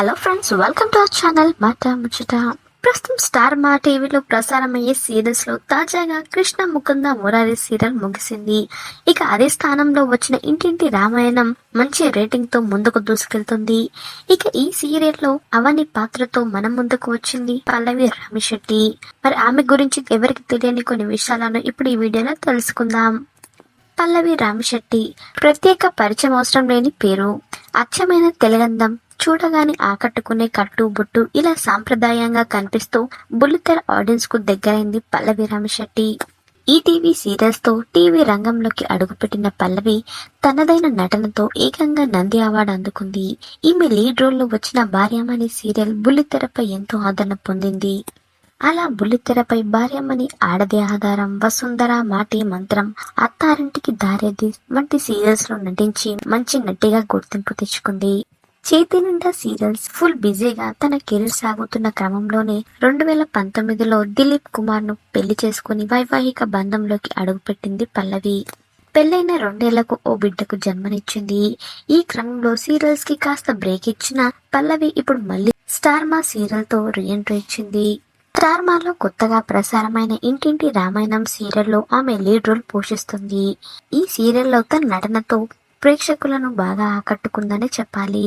Hello friends welcome to our channel మాట ముచ్చట ప్రస్తుతం స్టార్ మా టీవీలో ప్రసారమయ్యే సీరియల్స్లో తాజాగా కృష్ణ ముకుంద మురారి సీరియల్ ముగిసింది. ఇక అదే స్థానంలో వచ్చిన ఇంటింటి రామాయణం మంచి రేటింగ్తో ముందుకు దూసుకెళ్తుంది. ఇక ఈ సీరియల్లో అవని పాత్రతో మన ముందుకు వచ్చింది పల్లవి రామిశెట్టి. మరి ఆమె గురించి ఎవరికి తెలియని కొన్ని విషయాలను ఇప్పుడు ఈ వీడియోలో తెలుసుకుందాం. పల్లవి రామిశెట్టి ప్రత్యేక పరిచయం అవసరం లేని పేరు. అచ్చమైన తెలంగందం చూడగానే ఆకట్టుకునే కట్టు బొట్టు ఇలా సాంప్రదాయంగా కనిపిస్తూ బుల్లితెర ఆడియన్స్కు దగ్గరైంది పల్లవి రామశెట్టి. ఈ టీవీ సీరియల్స్తో టీవీ రంగంలోకి అడుగుపెట్టిన పల్లవి తనదైన నటనతో ఏకంగా నంది అవార్డు అందుకుంది. ఈమె లీడ్ రోల్లో వచ్చిన భార్యమణి సీరియల్ బుల్లితెరపై ఎంతో ఆదరణ పొందింది. అలా బుల్లితెరపై భార్యమణి ఆడదే ఆధారం. వసుంధర మాటి మంత్రం అత్తారింటికి దారేది వంటి సీరియల్స్లో నటించి మంచి నటిగా గుర్తింపు తెచ్చుకుంది. చేతి నిండా సీరియల్స్ ఫుల్ బిజీగా తన కెరీర్ సాగుతున్న క్రమంలోనే రెండు వేల పంతొమ్మిదిలో దిలీప్ కుమార్ను పెళ్ళి చేసుకుని వైవాహిక బంధంలోకి అడుగుపెట్టింది పల్లవి. పెళ్ళైన రెండేళ్ళకు ఓ బిడ్డకు జన్మనిచ్చింది. ఈ క్రమంలో సీరియల్స్కి కాస్త బ్రేక్ ఇచ్చిన పల్లవి ఇప్పుడు మళ్ళీ స్టార్ మా సీరియల్తో రీఎంట్రీ ఇచ్చింది. స్టార్మాలో కొత్తగా ప్రసారమైన ఇంటింటి రామాయణం సీరియల్లో ఆమె లీడ్ రోల్ పోషిస్తుంది. ఈ సీరియల్లో తన నటనతో ప్రేక్షకులను బాగా ఆకట్టుకుందనే చెప్పాలి.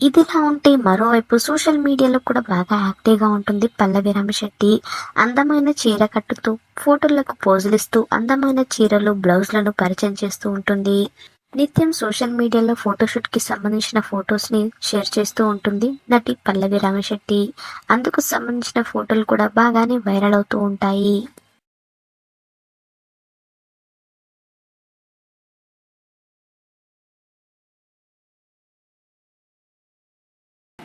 ఇదిలా ఉంటే మరోవైపు సోషల్ మీడియాలో కూడా బాగా యాక్టివ్గా ఉంటుంది పల్లవి రామశెట్టి అందమైన చీర కట్టుతూ ఫోటోలకు పోజులిస్తూ అందమైన చీరలు బ్లౌజ్లను పరిచయం చేస్తూ ఉంటుంది. నిత్యం సోషల్ మీడియాలో ఫోటోషూట్కి సంబంధించిన ఫొటోస్ని షేర్ చేస్తూ ఉంటుంది నటి పల్లవి రామశెట్టి అందుకు సంబంధించిన ఫోటోలు కూడా బాగానే వైరల్ అవుతూ ఉంటాయి.